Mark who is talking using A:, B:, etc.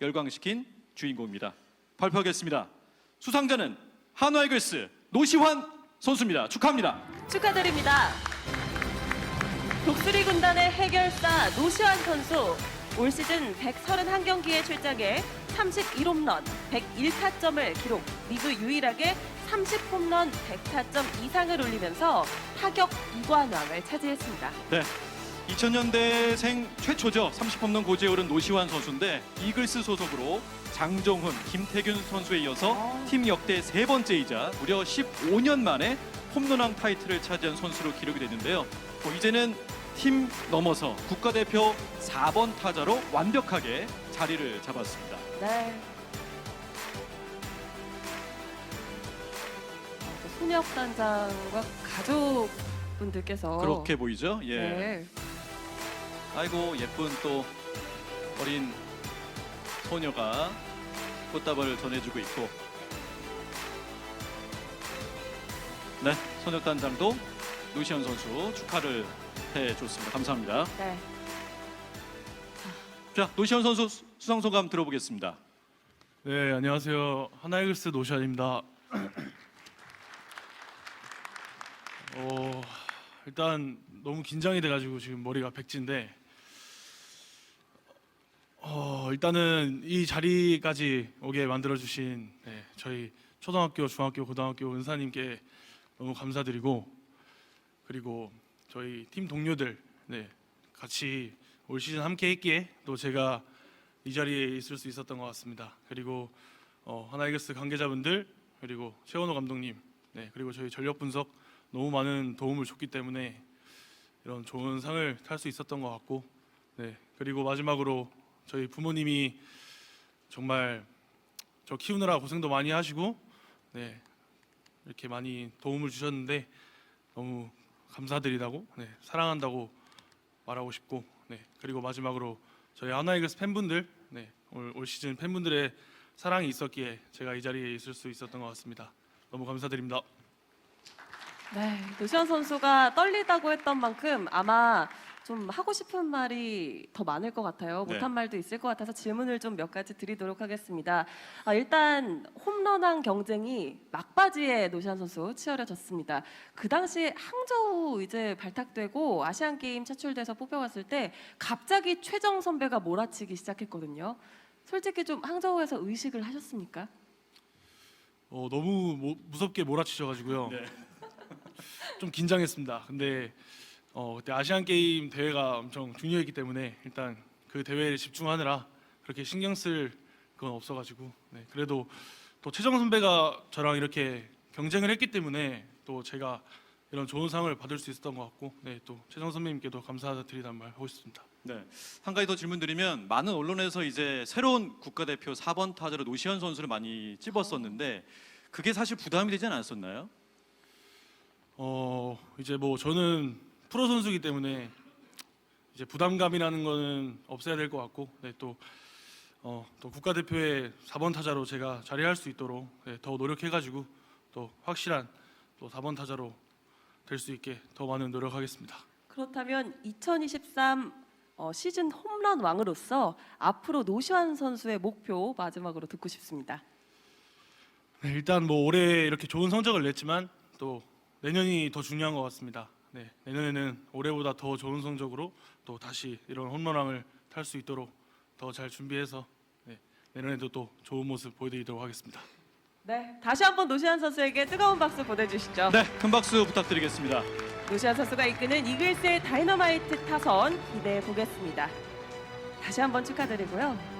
A: 열광시킨 주인공입니다. 발표하겠습니다. 수상자는 한화이글스 노시환 선수입니다. 축하합니다.
B: 축하드립니다. 독수리 군단의 해결사 노시환 선수 올 시즌 131경기에 출장해 31홈런, 101타점을 기록, 리그 유일하게 30홈런, 100타점 이상을 올리면서 타격 2관왕을 차지했습니다.
A: 네. 2000년대생 최초죠. 30홈런 고지에 오른 노시환 선수인데 이글스 소속으로 장정훈, 김태균 선수에 이어서
B: 아.
A: 팀 역대 세 번째이자 무려 15년 만에 홈런왕 타이틀을 차지한 선수로 기록이 됐는데요. 뭐 이제는 팀 넘어서 국가대표 4번 타자로 완벽하게 자리를 잡았습니다.
B: 네. 어, 또 손혁 단장과 가족분들께서
A: 그렇게 보이죠? 예.
B: 네.
A: 아이고 예쁜 또 어린 소녀가 꽃다발을 전해주고 있고 네 소녀단장도 노시현 선수 축하를 해줬습니다 감사합니다
B: 네.
A: 자 노시현 선수 수- 수상 소감 들어보겠습니다
C: 네, 안녕하세요. 하나이글스 노시안입니다. 어, 일단 너무 긴장이 돼가지고 지금 머리가 백지인데, 어, 일단은 이 자리까지 오게 만들어 주신 네, 저희 초등학교, 중학교, 고등학교 은사님께 너무 감사드리고, 그리고 저희 팀 동료들, 네, 같이 올 시즌 함께 했기에 또 제가 이 자리에 있을 수 있었던 것 같습니다. 그리고 어, 하나이글스 관계자분들 그리고 최원호 감독님, 네 그리고 저희 전력 분석 너무 많은 도움을 줬기 때문에 이런 좋은 상을 탈 수 있었던 것 같고, 네 그리고 마지막으로 저희 부모님이 정말 저 키우느라 고생도 많이 하시고, 네 이렇게 많이 도움을 주셨는데 너무 감사드리다고, 네 사랑한다고 말하고 싶고, 네 그리고 마지막으로 저희 하나이글스 팬분들, 네, 올, 올 시즌 팬분들의 사랑이 있었기에 제가 이 자리에 있을 수 있었던 것 같습니다. 너무 감사드립니다.
B: 네, 노시환 선수가 떨리다고 했던 만큼 아마 좀 하고 싶은 말이 더 많을 것 같아요.
A: 네.
B: 못한 말도 있을 것 같아서 질문을 좀 몇 가지 드리도록 하겠습니다. 아, 일단 홈런왕 경쟁이 막바지에 노시환 선수 치열해졌습니다. 그 당시 항저우 이제 발탁되고 아시안 게임 차출돼서 뽑혀갔을 때 갑자기 최정 선배가 몰아치기 시작했거든요. 솔직히 좀 항저우에서 의식을 하셨습니까?
C: 어, 너무 모- 무섭게 몰아치셔가지고요.
A: 네.
C: 좀 긴장했습니다. 근데 어, 그때 아시안 게임 대회가 엄청 중요했기 때문에 일단 그 대회에 집중하느라 그렇게 신경 쓸 그건 없어가지고 네, 그래도 또 최정 선배가 저랑 이렇게 경쟁을 했기 때문에 또 제가 이런 좋은 상을 받을 수 있었던 것 같고 네, 또 최정 선배님께도 감사드리다는 말 하고 싶습니다.
A: 네. 한 가지 더 질문드리면 많은 언론에서 이제 새로운 국가대표 4번 타자로 노시현 선수를 많이 찝었었는데 그게 사실 부담이 되지 않았었나요?
C: 어 이제 뭐 저는 프로 선수이기 때문에 이제 부담감이라는 거는 없어야 될 것 같고 네, 또, 어, 또 국가대표의 4번 타자로 제가 자리할 수 있도록 네, 더 노력해가지고 또 확실한 또 4번 타자로 될 수 있게 더 많은 노력하겠습니다.
B: 그렇다면 2023 어, 시즌 홈런 왕으로서 앞으로 노시환 선수의 목표 마지막으로 듣고 싶습니다.
C: 네, 일단 뭐 올해 이렇게 좋은 성적을 냈지만 또 내년이 더 중요한 것 같습니다. 네, 내년에는 올해보다 더 좋은 성적으로 또 다시 이런 홈런왕을 탈 수 있도록 더 잘 준비해서 네, 내년에도 또 좋은 모습 보여드리도록 하겠습니다.
B: 네, 다시 한번 노시환 선수에게 뜨거운 박수 보내주시죠.
A: 네, 큰 박수 부탁드리겠습니다.
B: 노시환 선수가 이끄는 이글스의 다이너마이트 타선 기대해 보겠습니다. 다시 한번 축하드리고요.